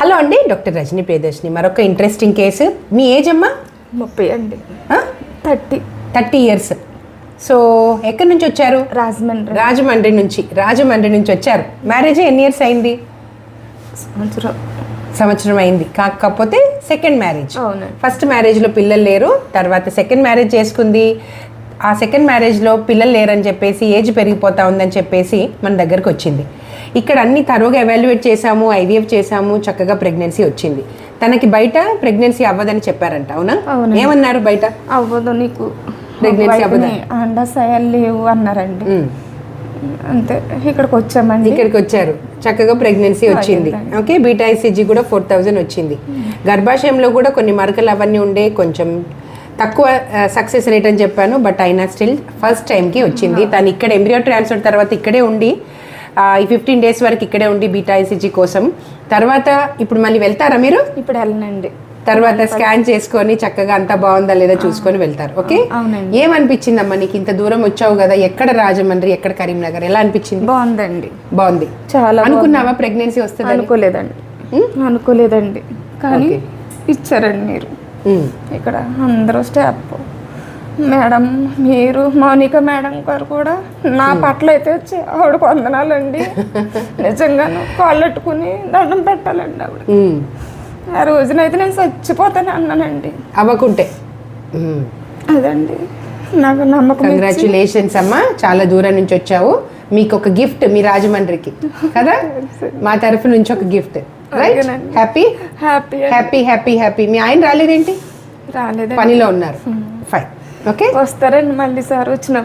Hello అండి doctor Rajani Priyadarshini. మరొక interesting case మీ age అమ్మా? ముప్పై అండి. థర్టీ. Thirty years. సో ఎక్కడి నుంచి వచ్చారు? రాజమండ్రి. రాజమండ్రి నుంచి. రాజమండ్రి నుంచి వచ్చారు. మ్యారేజ్ ఎన్ని ఇయర్స్ అయింది? సంవత్సరం. సంవత్సరం అయింది. కాకపోతే సెకండ్ మ్యారేజ్ ఫస్ట్ మ్యారేజ్లో పిల్లలు లేరు. తర్వాత సెకండ్ మ్యారేజ్ చేసుకుంది. ఆ సెకండ్ మ్యారేజ్లో పిల్లలు లేరని చెప్పేసి ఏజ్ పెరిగిపోతా ఉందని చెప్పేసి మన దగ్గరకు వచ్చింది. ఇక్కడ అన్ని తరువుగా ఎవాల్యుయేట్ చేసాము ఐవీఎఫ్ చేసాము చక్కగా ప్రెగ్నెన్సీ వచ్చింది. తనకి బయట ప్రెగ్నెన్సీ అవ్వదని చెప్పారంట అవునా. ఏమన్నారు బయట? అవ్వదు నీకు. Pregnancy అవ్వదా? అండాశయాలు లేవు అన్నారండి. అంతే ఇక్కడికి వచ్చామండి. ఇక్కడికి వచ్చారు. చక్కగా ప్రెగ్నెన్సీ వచ్చింది. ఓకే బీటా ఐసీజీ కూడా ఫోర్ థౌజండ్ వచ్చింది. గర్భాశయంలో కూడా కొన్ని మరకలు అవన్నీ ఉండే కొంచెం తక్కువ సక్సెస్ రేట్ అని చెప్పాను బట్ అయినా స్టిల్ ఫస్ట్ టైంకి వచ్చింది. తను ఇక్కడ ఎంబ్రియో ట్రాన్స్ఫర్ తర్వాత ఇక్కడే ఉండి ఈ ఫిఫ్టీన్ డేస్ వరకు ఇక్కడే ఉండి బీటా ఐసీజీ కోసం. తర్వాత ఇప్పుడు మళ్ళీ వెళ్తారా మీరు? ఇప్పుడు వెళ్ళనండి. తర్వాత స్కాన్ చేసుకొని చక్కగా అంతా బాగుందా లేదా చూసుకొని వెళ్తారు ఓకే అవునండి. ఏమనిపించిందమ్మా నీకు? ఇంత దూరం వచ్చావు కదా ఎక్కడ రాజమండ్రి ఎక్కడ కరీంనగర్? ఎలా అనిపించింది? బాగుందండి. బాగుంది. చాలా అనుకున్నావా ప్రెగ్నెన్సీ వస్తుంది అనుకోలేదండి. అనుకోలేదండి. కానీ ఇచ్చారండి మీరు. ఇక్కడ అందరూ స్టాఫ్ మేడం మీరు మౌనిక మేడం గారు కూడా నా పట్ల అయితే వచ్చి ఆవిడ వందనాలండి. నిజంగాను కాళ్ళెట్టుకుని దండం పెట్టాలండి ఆవిడ. ఆ రోజునైతే నేను చచ్చిపోతాను అన్నానండి. అవ్వకుంటే. అదండి. నాకు నమ్మకం కంగ్రాచులేషన్స్ అమ్మా. చాలా దూరం నుంచి వచ్చావు. మీకు ఒక గిఫ్ట్ మీ రాజమండ్రికి. కదా? మా తరఫు నుంచి ఒక gift right. Happy happy happy happy happy మీ ఆయన రాలేదేంటి? రాలేదండి. పనిలో ఉన్నారు. ఫైన్ ఓకే వస్తారండి మళ్ళీ సార్ వచ్చిన.